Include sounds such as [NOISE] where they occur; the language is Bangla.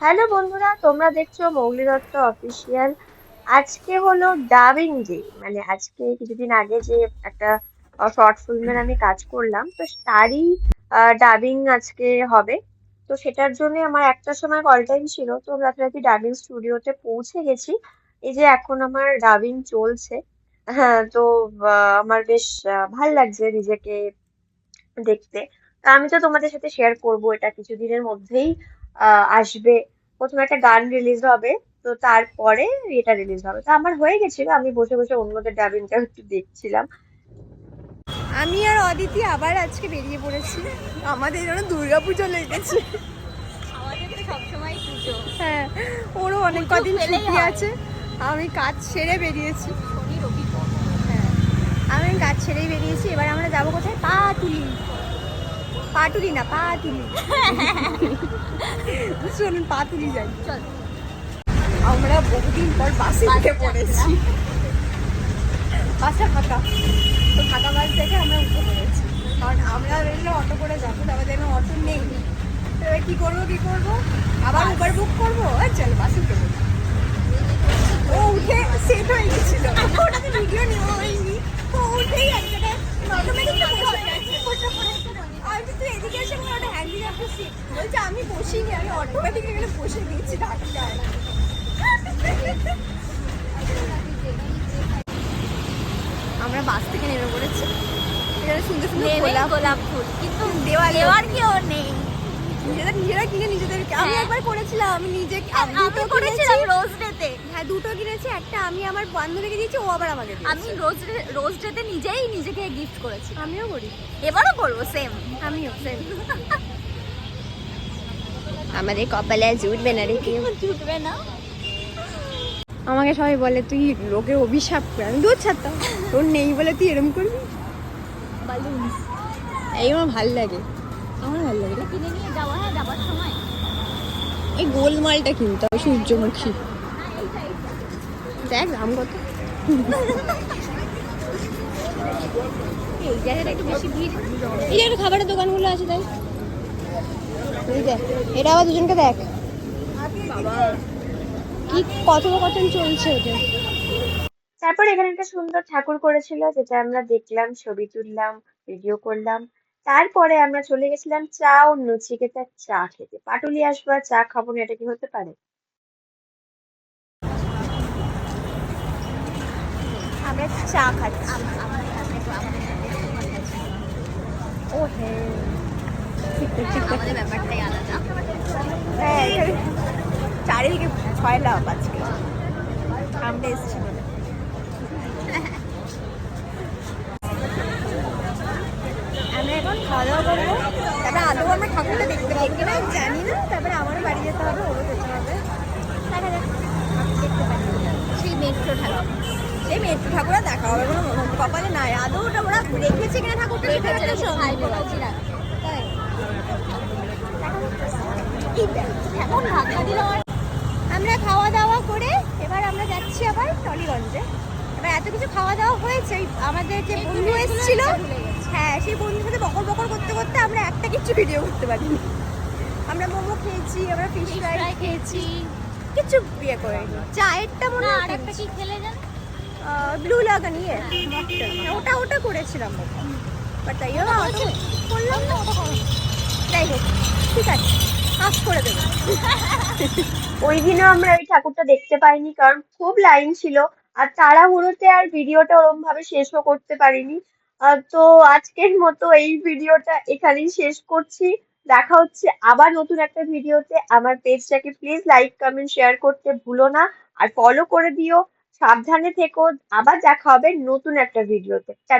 হ্যালো বন্ধুরা, তোমরা দেখছ মৌলি দত্ত অফিসিয়াল আজকে হলো ডাবিং ডে মানে আজকে কিছুদিন আগে যে একটা শর্ট ফিল্মের আমি কাজ করলাম, তো তারই ডাবিং আজকে হবে। তো সেটার জন্য আমার একটা সময় কল টাইম ছিল, তো রাতারাতি ডাবিং স্টুডিওতে পৌঁছে গেছি। এই যে এখন আমার ডাবিং চলছে হ্যাঁ তো আমার বেশ ভালো লাগছে নিজেকে দেখতে। তা আমি তো তোমাদের সাথে শেয়ার করব এটা কিছুদিনের মধ্যেই। আসবে। প্রথমে একটা গান রিলিজ হবে তো তারপরে এটা রিলিজ হবে। তো আমার হয়ে গেছিল আমি বসে বসে অন্যদের ডাবিংটা একটু দেখছিলাম। আমি আর অদিতি আবার আজকে বেরিয়ে পড়েছি। আমাদের যেন দুর্গা পুজো। লেগেছে হ্যাঁ ওরও অনেক কদিন ছুটি আছে। আমি কাজ ছেড়ে বেরিয়েছি। হ্যাঁ আমি কাজ ছেড়েই বেরিয়েছি। এবার আমরা যাব কোথায়? পাটুলি পাটুলি না পাটুলি। [LAUGHS] চলুন পাটুলি যাই। চল। আমরা বহুদিন পর বাসে উঠে পড়েছি। বাসটা ফাঁকা। তো ফাঁকা বাস থেকে আমরা উঠে পড়েছি। কারণ আমরা বেরোলে অটো করে যাব তারপর দেখলাম অটো নেই। এবার কী করব কী করব? আবার উবার বুক করব? আর চল বাসে উঠে পড়ি। ও উঠে সেট হয়ে গেছিল। [LAUGHS] ওটাতে ভিডিও নেওয়া হয়নি ও উঠেই এক জায়গায় অটোমেটিক আমি তো এদিকে এসে আমার ওটা হ্যান্ডিক্যাপের সিট বলছে আমি বসিনি আমি অটোমেটিক এখানে বসে দিয়েছি ঢাকায় আমরা বাস থেকে নেমে পড়েছি। এখানে সুন্দর সুন্দর গোলাপ গোলাপ ফুল কিন্তু দেওয়ালে দেওয়ার কেউ নেই? নিজেরা নিজেরা কিনে নিজেদেরকে। আমি হ্যাঁ। একবার করেছিলাম আমি নিজে দুটো করেছিলাম রোজ ডেতে। হ্যাঁ দুটো কিনেছি একটা আমি আমার বান্ধবীকে দিয়েছি ও আবার আমাকে আমি রোজ রোজ ডেতে নিজেই নিজেকে গিফট করেছি। আমিও করি। এবারও করব সেম আমিও সেম আমাদের কপালে জুটবে না রে কেউ। জুটবে না। আমাকে সবাই বলে তুই লোকে অভিশাপ করে আমি দূর ছাড়তাম। তোর নেই বলে তুই এরম করবি? এই আমার ভালো লাগে। আমার ভালো লাগে। কিনে নিয়ে যাওয়া হ্যাঁ যাওয়ার সময়? এই গোলমালটা কিনতে হবে সূর্যমুখী। দেখ দাম কত? এই জায়গাটা একটু বেশি ভিড়। এই যে খাবারের দোকানগুলো আছে তাই এটা আবার দুজনকে দেখ। কি কথোপকথন চলছে ওদের। তারপর এখানে একটা সুন্দর ঠাকুর করেছিল যেটা আমরা দেখলাম ছবি তুললাম ভিডিও করলাম। তারপরে আমরা চলে গেছিলাম চা ও নচিকেতার চা খেতে। পাটুলি আসব আর চা খাব না এটা কি হতে পারে? আমরা চা খাচ্ছি আমাদের আমাদের ও হ্যাঁ ঠিক ঠিক ঠিক আমাদের ব্যাপারটাই আলাদা। হ্যাঁ এখানে চারিদিকে ছয় লাভ আজকে। আমরা এসেছি বলে। আমরা এখন খাওয়া দাওয়া করব। তারপরে আদৌ আমরা ঠাকুরটা দেখতে পাবো কিনা জানি না। তারপরে আমারও বাড়ি যেতে হবে ওরও যেতে হবে। দেখা যাক। দেখতে পারি সেই মেট্রো ঠাকুর। সেই মেট্রো ঠাকুরা দেখা হবে। কোনো কপালে নাই। আদৌ ওটা ওরা রেখেছে কিনা ঠাকুরটা সেটা একটা সন্দেহ আছে। তাই এই দেখ, এমন ধাক্কা দিল আমরা খাওয়া দাওয়া করে এবার আমরা যাচ্ছি আবার টলিগঞ্জে। এবার এত কিছু খাওয়া দাওয়া হয়েছে আমাদের যে বন্ধু এসেছিল। হ্যাঁ সেই বন্ধুর সাথে বকর বকর করতে করতে আমরা একটা কিছু ভিডিও করতে পারিনি। আমরা মোমো খেয়েছি আমরা ফিশ ফ্রাই খেয়েছি কিছু বিয়ে করে চায়েরটা মনে হয় আর একটা কি খেলে জান ব্লু লাগান ইয়ে mocktail। ওটা ওটা করেছিলাম বাট তাই করলাম না। যাই হোক ঠিক আছে। করে ওই দিনও আমরা ওই ঠাকুরটা দেখতে পাইনি, কারণ খুব লাইন ছিল, আর তাড়াহুড়োতে আর ভিডিওটা ওরম ভাবে শেষও করতে পারিনি। তো আজকের মতো এই ভিডিওটা এখানেই শেষ করছি। দেখা হচ্ছে আবার নতুন একটা ভিডিওতে। আমার পেজটাকে প্লিজ লাইক কমেন্ট শেয়ার করতে ভুলো না, আর ফলো করে দিও। সাবধানে থেকো। আবার দেখা হবে নতুন একটা ভিডিওতে।